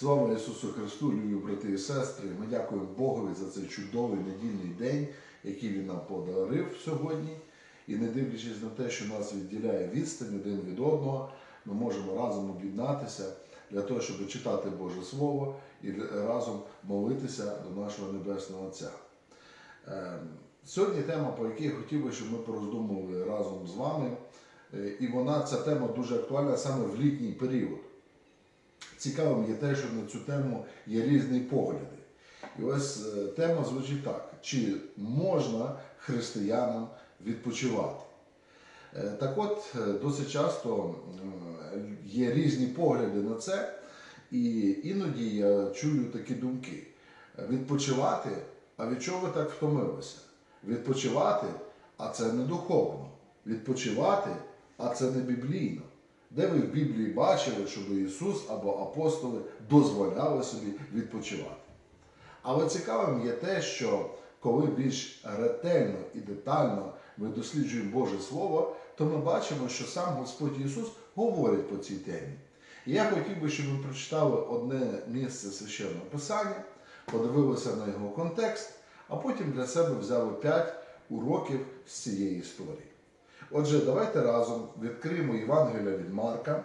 Слава Ісусу Христу, любі брати і сестри. Ми дякуємо Богові за цей чудовий недільний день, який Він нам подарив сьогодні. І не дивлячись на те, що нас відділяє відстань один від одного, ми можемо разом об'єднатися для того, щоб читати Боже Слово і разом молитися до нашого Небесного Отця. Е, Сьогодні тема, по якій я хотів би, щоб ми пороздумували разом з вами. Е, І вона, ця тема дуже актуальна саме в літній період. Цікавим є те, що на цю тему є різні погляди. І ось е, тема звучить так: чи можна християнам відпочивати? Е, Так от, е, досить часто є різні погляди на це, і іноді я чую такі думки: відпочивати, а від чого ви так втомилися? Відпочивати, а це не духовно. Відпочивати, а це не біблійно. Де ви в Біблії бачили, щоб Ісус або апостоли дозволяли собі відпочивати? Але цікавим є те, що коли більш ретельно і детально ми досліджуємо Боже Слово, то ми бачимо, що сам Господь Ісус говорить по цій темі. І я хотів би, щоб ми прочитали одне місце священного Писання, подивилися на його контекст, а потім для себе взяли п'ять уроків з цієї історії. Отже, давайте разом відкриємо Євангелія від Марка.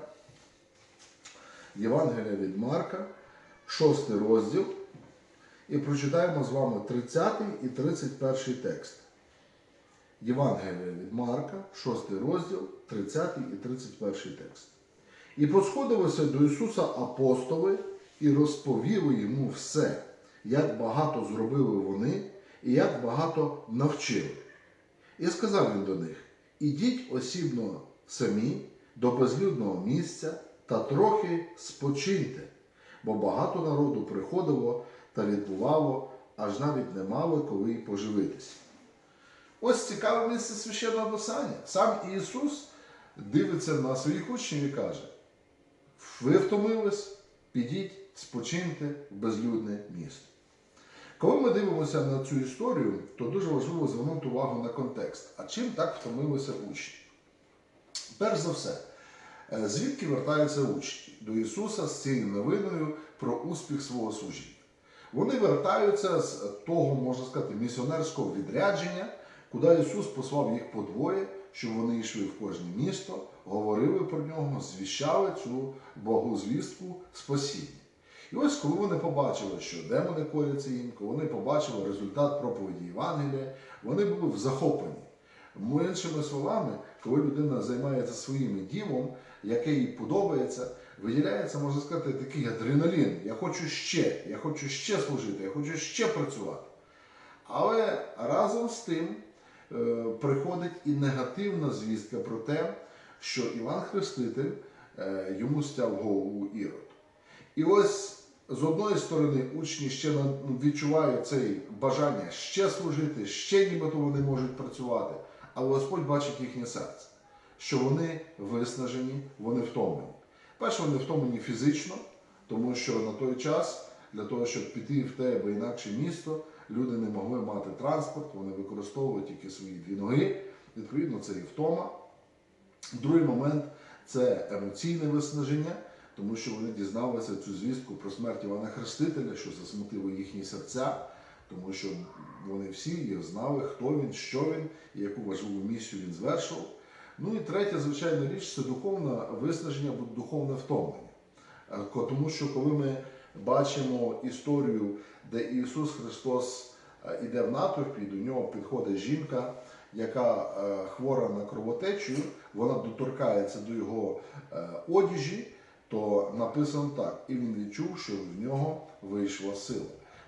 Євангелія від Марка, шостий розділ, і прочитаємо з вами 30 і 31 текст. Євангелія від Марка, 6 розділ, 30 і 31 текст. І посходилися до Ісуса апостоли і розповіли йому все, як багато зробили вони і як багато навчили. І сказав він до них: Ідіть осібно самі до безлюдного місця та трохи спочиньте, бо багато народу приходило та відбувало, аж навіть не мали коли поживитися. Ось цікаве місце священного писання. Сам Ісус дивиться на своїх учнів і каже: ви втомились, підіть, спочиньте в безлюдне місто. Коли ми дивимося на цю історію, то дуже важливо звернути увагу на контекст. А чим так втомилися учні? Перш за все, е, звідки вертаються учні до Ісуса з цією новиною про успіх свого служіння? Вони вертаються з того, можна сказати, місіонерського відрядження, куди Ісус послав їх по двоє, щоб вони йшли в кожне місто, говорили про нього, звіщали цю Богу звістку спасіння. І ось коли вони побачили, що демони коряться їм, коли вони побачили результат проповіді Євангелія, вони були в захопленні. Іншими словами, коли людина займається своїм ділом, яке їй подобається, виділяється, можна сказати, такий адреналін. Я хочу ще, я хочу ще служити, я хочу ще працювати. Але разом з тим е, приходить і негативна звістка про те, що Іван Хреститель е, йому стяв голову Ірод. І ось з одної сторони учні ще відчувають це бажання ще служити, ще нібито вони можуть працювати, але Господь бачить їхнє серце, що вони виснажені, вони втомлені. Перше, вони втомлені фізично, тому що на той час для того, щоб піти в те або інакше місто, люди не могли мати транспорт, вони використовували тільки свої дві ноги. Відповідно, це і втома. Другий момент це емоційне виснаження, тому що вони дізналися цю звістку про смерть Івана Хрестителя, що засмутило їхні серця, тому що вони всі знали, хто він, що він і яку важливу місію він звершував. Ну і третя, звичайна річ, це духовне виснаження духовне втомлення. Е, Тому що коли ми бачимо історію, де Ісус Христос е, іде в натовпі, до нього підходить жінка, яка е, хвора на кровотечу, вона доторкається до його одежі, то написано так, і він відчув, що в нього вийшла сила.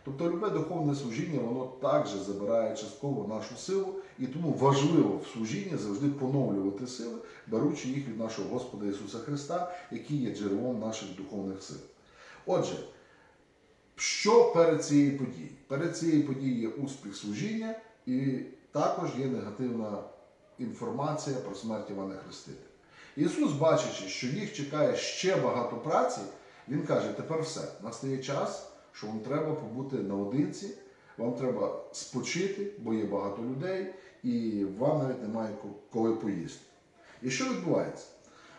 Тобто любе духовне служіння, воно також забирає частково нашу силу, і тому важливо в служінні завжди поновлювати сили, беручи їх від нашого Господа Ісуса Христа, який є джерелом наших духовних сил. Отже, що перед цією подією? Перед цією подією є успіх служіння, і також є негативна інформація про смерть Івана Хрестителя. Ісус, бачачи, що їх чекає ще багато праці, Він каже: тепер все, настає час, що вам треба побути наодинці, вам треба спочити, бо є багато людей, і вам навіть немає ко- коли поїсти. І що відбувається?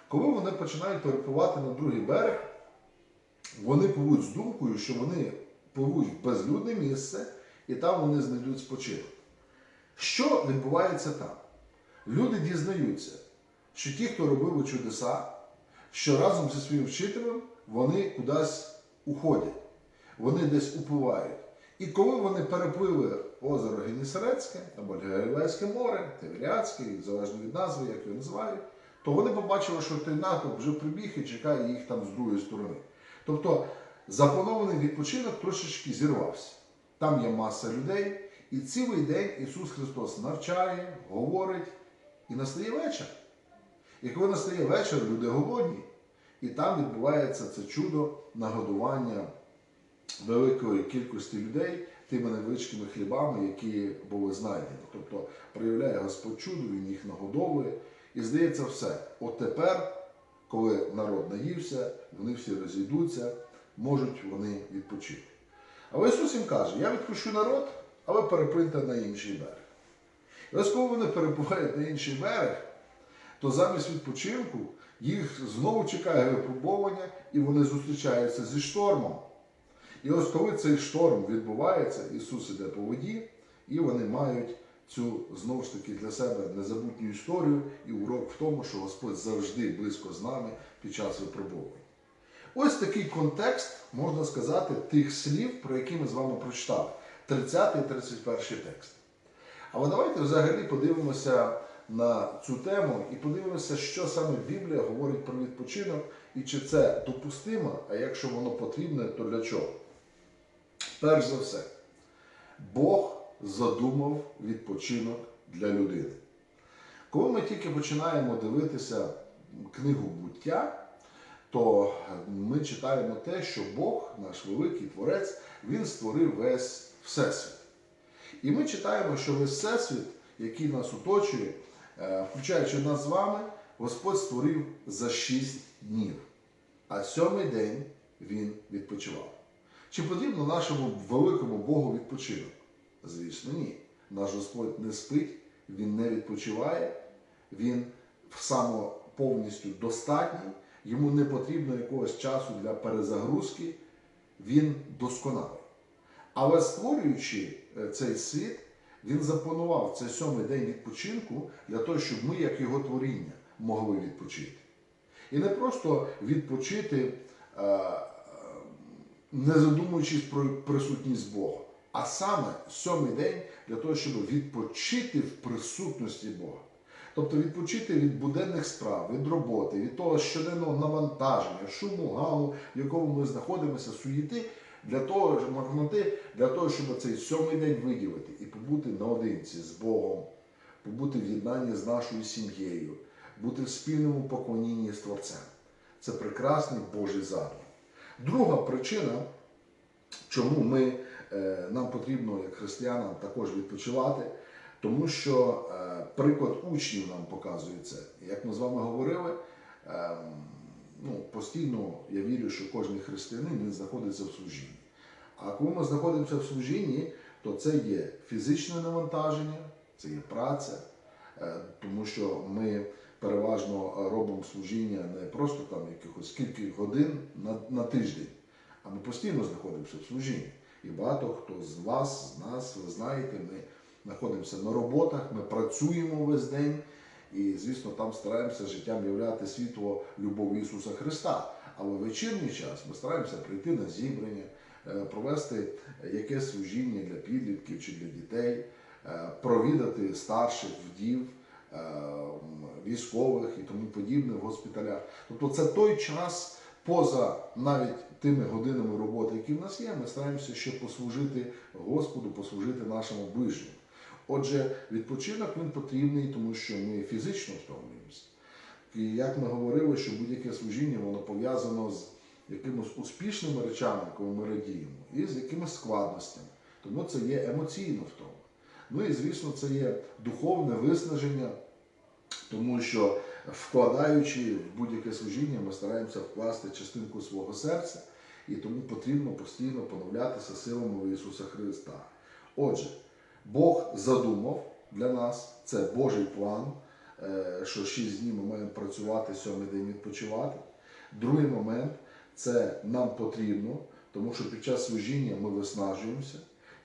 Коли вони починають перепливати на другий берег, вони пливуть з думкою, що вони пливуть в безлюдне місце і там вони знайдуть спочинок. Що відбувається там? Люди дізнаються, що ті, хто робив чудеса, що разом зі своїм вчителем вони кудись уходять, вони десь упливають. І коли вони переплили озеро Генісарецьке або Галілейське море, Тиверіадське, залежно від назви, як його називають, то вони побачили, що той натовп вже прибіг і чекає їх там з другої сторони. Тобто запланований відпочинок трошечки зірвався. Там є маса людей, і цілий день Ісус Христос навчає, говорить, і настає вечір. І коли настає вечір, люди голодні, і там відбувається це чудо нагодування великої кількості людей тими невеличкими хлібами, які були знайдені. Тобто проявляє Господь чудо, Він їх нагодовує. І здається, все. От тепер, коли народ наївся, вони всі розійдуться, можуть вони відпочити. Але Ісус їм каже: Я відпущу народ, а ви переплиньте на інший берег. І ось коли вони перепливають на інший берег, то замість відпочинку їх знову чекає випробування, і вони зустрічаються зі штормом. І ось коли цей шторм відбувається, Ісус іде по воді, і вони мають цю знову ж таки для себе незабутню історію і урок в тому, що Господь завжди близько з нами під час випробувань. Ось такий контекст, можна сказати, тих слів, про які ми з вами прочитали. 30 і 31 текст. Але давайте взагалі подивимося на цю тему і подивимося, що саме Біблія говорить про відпочинок і чи це допустимо, а якщо воно потрібне, то для чого? Перш за все, Бог задумав відпочинок для людини. Коли ми тільки починаємо дивитися книгу буття, то ми читаємо те, що Бог, наш великий творець, він створив весь всесвіт. І ми читаємо, що весь всесвіт, який нас оточує, включаючи нас з вами, Господь створив за шість днів, а сьомий день він відпочивав. Чи потрібно нашому великому Богу відпочинок? Звісно, ні. Наш Господь не спить, Він не відпочиває, Він само повністю достатній, йому не потрібно якогось часу для перезагрузки, він досконалий. Але створюючи е, цей світ, він запланував цей сьомий день відпочинку для того, щоб ми, як його творіння, могли відпочити. І не просто відпочити, не задумуючись про присутність Бога, а саме сьомий день для того, щоб відпочити в присутності Бога. Тобто відпочити від буденних справ, від роботи, від того щоденного навантаження, шуму, гаму, в якому ми знаходимося, суєти, для того, для того, щоб цей сьомий день виділити і побути наодинці з Богом, побути в єднанні з нашою сім'єю, бути в спільному поклонінні з Творцем. Це прекрасний Божий задум. Друга причина, чому ми, е, нам потрібно, як християнам, також відпочивати, тому що е, приклад учнів нам показує це. Як ми з вами говорили, е, ну, постійно я вірю, що кожен християнин знаходиться в служінні. А коли ми знаходимося в служінні, то це є фізичне навантаження, це є праця, е, тому що ми переважно робимо служіння не просто там якихось кілька годин на, на тиждень, а ми постійно знаходимося в служінні. І багато хто з вас, з нас, ви знаєте, ми знаходимося на роботах, ми працюємо весь день. І, звісно, там стараємося життям являти світло любові Ісуса Христа. Але в вечірній час ми стараємося прийти на зібрання, е, провести якесь служіння для підлітків чи для дітей, е, провідати старших вдів, е, військових і тому подібне в госпіталях. Тобто це той час, поза навіть тими годинами роботи, які в нас є, ми стараємося ще послужити Господу, послужити нашому ближньому. Отже, відпочинок він потрібний, тому що ми фізично втомлюємося. І як ми говорили, що будь-яке служіння воно пов'язано з якимись успішними речами, коли ми радіємо, і з якимись складностями. Тому це є емоційно втома. Ну і звісно, це є духовне виснаження, тому що вкладаючи в будь-яке служіння, ми стараємося вкласти частинку свого серця, і тому потрібно постійно поновлятися силами Ісуса Христа. Отже, Бог задумав для нас, це Божий план, е, що шість днів ми маємо працювати, сьомий день відпочивати. Другий момент це нам потрібно, тому що під час служіння ми виснажуємося.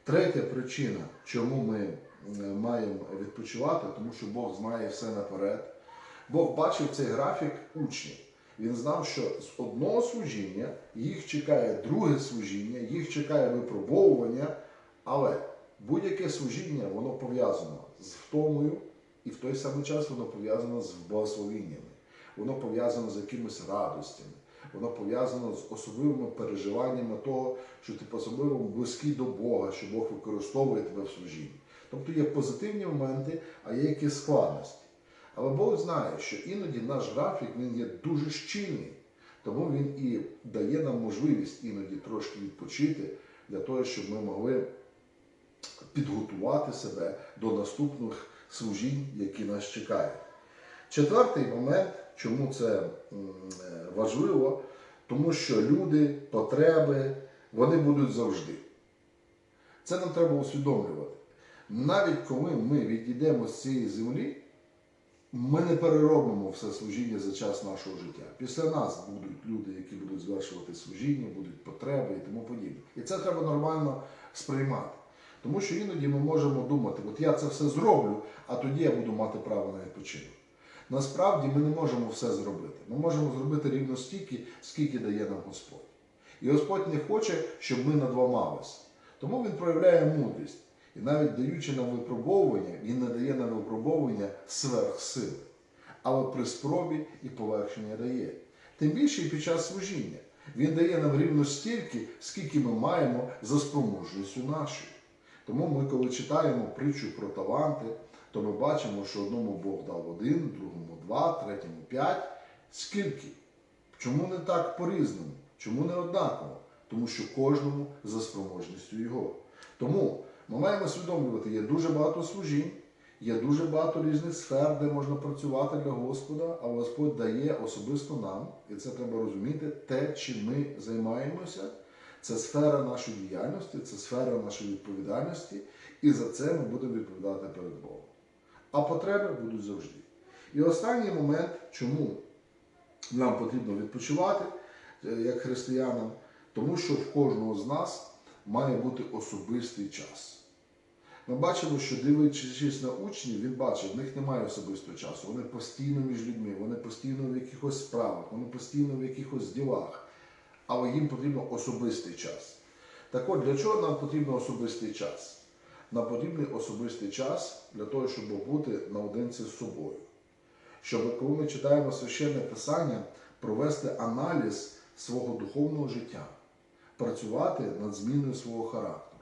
Третя причина, чому ми е, маємо відпочивати, тому що Бог знає все наперед. Бог бачив цей графік учнів. Він знав, що з одного служіння їх чекає друге служіння, їх чекає випробовування, але будь-яке служіння воно пов'язано з втомою, і в той самий час воно пов'язано з благословіннями, воно пов'язано з якимись радостями, воно пов'язано з особливими переживаннями того, що ти по-особливому близький до Бога, що Бог використовує тебе в служінні. Тобто є позитивні моменти, а є якісь складності. Але Бог знає, що іноді наш графік він є дуже щільний, тому він і дає нам можливість іноді трошки відпочити для того, щоб ми могли підготувати себе до наступних служінь, які нас чекають. Четвертий момент, чому це е, важливо, тому що люди, потреби, вони будуть завжди. Це нам треба усвідомлювати. Навіть коли ми відійдемо з цієї землі, ми не переробимо все служіння за час нашого життя. Після нас будуть люди, які будуть звершувати служіння, будуть потреби і тому подібне. І це треба нормально сприймати. Тому що іноді ми можемо думати, от я це все зроблю, а тоді я буду мати право на відпочинок. Насправді ми не можемо все зробити. Ми можемо зробити рівно стільки, скільки дає нам Господь. І Господь не хоче, щоб ми надламалися. Тому Він проявляє мудрість. І навіть даючи нам випробовування, Він не дає нам випробовування сверхсили. Але при спробі і повершення дає. Тим більше і під час служіння. Він дає нам рівно стільки, скільки ми маємо за спроможністю нашою. Тому ми, коли читаємо притчу про таланти, то ми бачимо, що одному Бог дав один, другому два, третьому п'ять. Скільки? Чому не так по-різному? Чому не однаково? Тому що кожному за спроможністю його. Тому ми маємо усвідомлювати, є дуже багато служінь, є дуже багато різних сфер, де можна працювати для Господа, а Господь дає особисто нам, і це треба розуміти, те, чим ми займаємося, це сфера нашої діяльності, це сфера нашої відповідальності, і за це ми будемо відповідати перед Богом. А потреби будуть завжди. І останній момент, чому нам потрібно відпочивати е, як християнам, тому що в кожного з нас має бути особистий час. Ми бачимо, що дивлячись на учнів, він бачив, в них немає особистого часу. Вони постійно між людьми, вони постійно в якихось справах, вони постійно в якихось ділах. Але їм потрібен особистий час. Так от, для чого нам потрібен особистий час? Нам потрібен особистий час для того, щоб бути наодинці з собою. Щоб, коли ми читаємо священне писання, провести аналіз свого духовного життя, працювати над зміною свого характеру.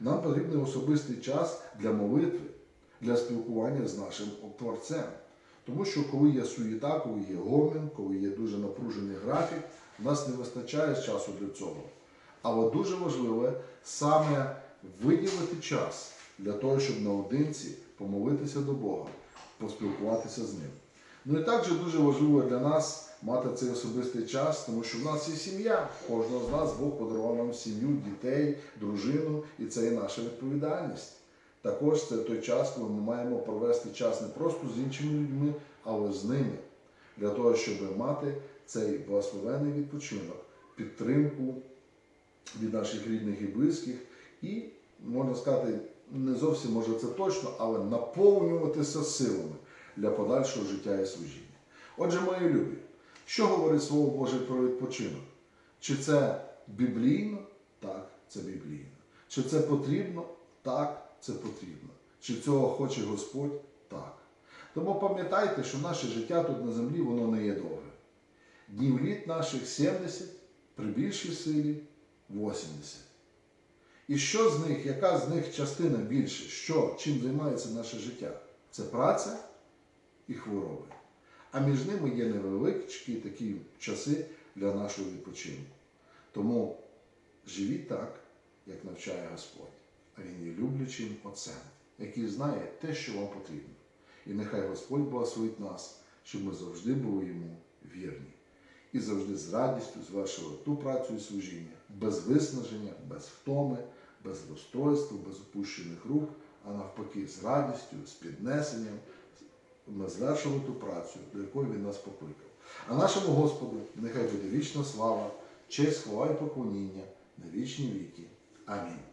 Нам потрібен особистий час для молитви, для спілкування з нашим Творцем. Тому що коли є суєта, коли є гомін, коли є дуже напружений графік, у нас не вистачає часу для цього. Але дуже важливо саме виділити час для того, щоб наодинці помолитися до Бога, поспілкуватися з ним. Ну і також дуже важливо для нас мати цей особистий час, тому що в нас є сім'я. Кожного з нас Бог подарував нам сім'ю, дітей, дружину, і це є наша відповідальність. Також це той час, коли ми маємо провести час не просто з іншими людьми, але з ними, для того, щоб мати цей благословений відпочинок, підтримку від наших рідних і близьких, і, можна сказати, не зовсім може це точно, але наповнюватися силами для подальшого життя і служіння. Отже, мої любі, що говорить Слово Боже про відпочинок? Чи це біблійно? Так, це біблійно. Чи це потрібно? Так, це потрібно. Чи цього хоче Господь? Тому пам'ятайте, що наше життя тут на землі, воно не є довге. Днів літ наших 70, при більшій силі 80. І що з них, яка з них частина більше? Що, чим займається наше життя? Це праця і хвороби. А між ними є невеличкі такі часи для нашого відпочинку. Тому живіть так, як навчає Господь. А Він є люблячим Отцем, який знає те, що вам потрібно. І нехай Господь благословить нас, щоб ми завжди були йому вірні. І завжди з радістю звершили ту працю і служіння, без виснаження, без втоми, без розстройства, без опущених рук, а навпаки, з радістю, з піднесенням. Ми звершили ту працю, до якої він нас покликав. А нашому Господу нехай буде вічна слава честь, хвала і поклоніння на вічні віки. Амінь.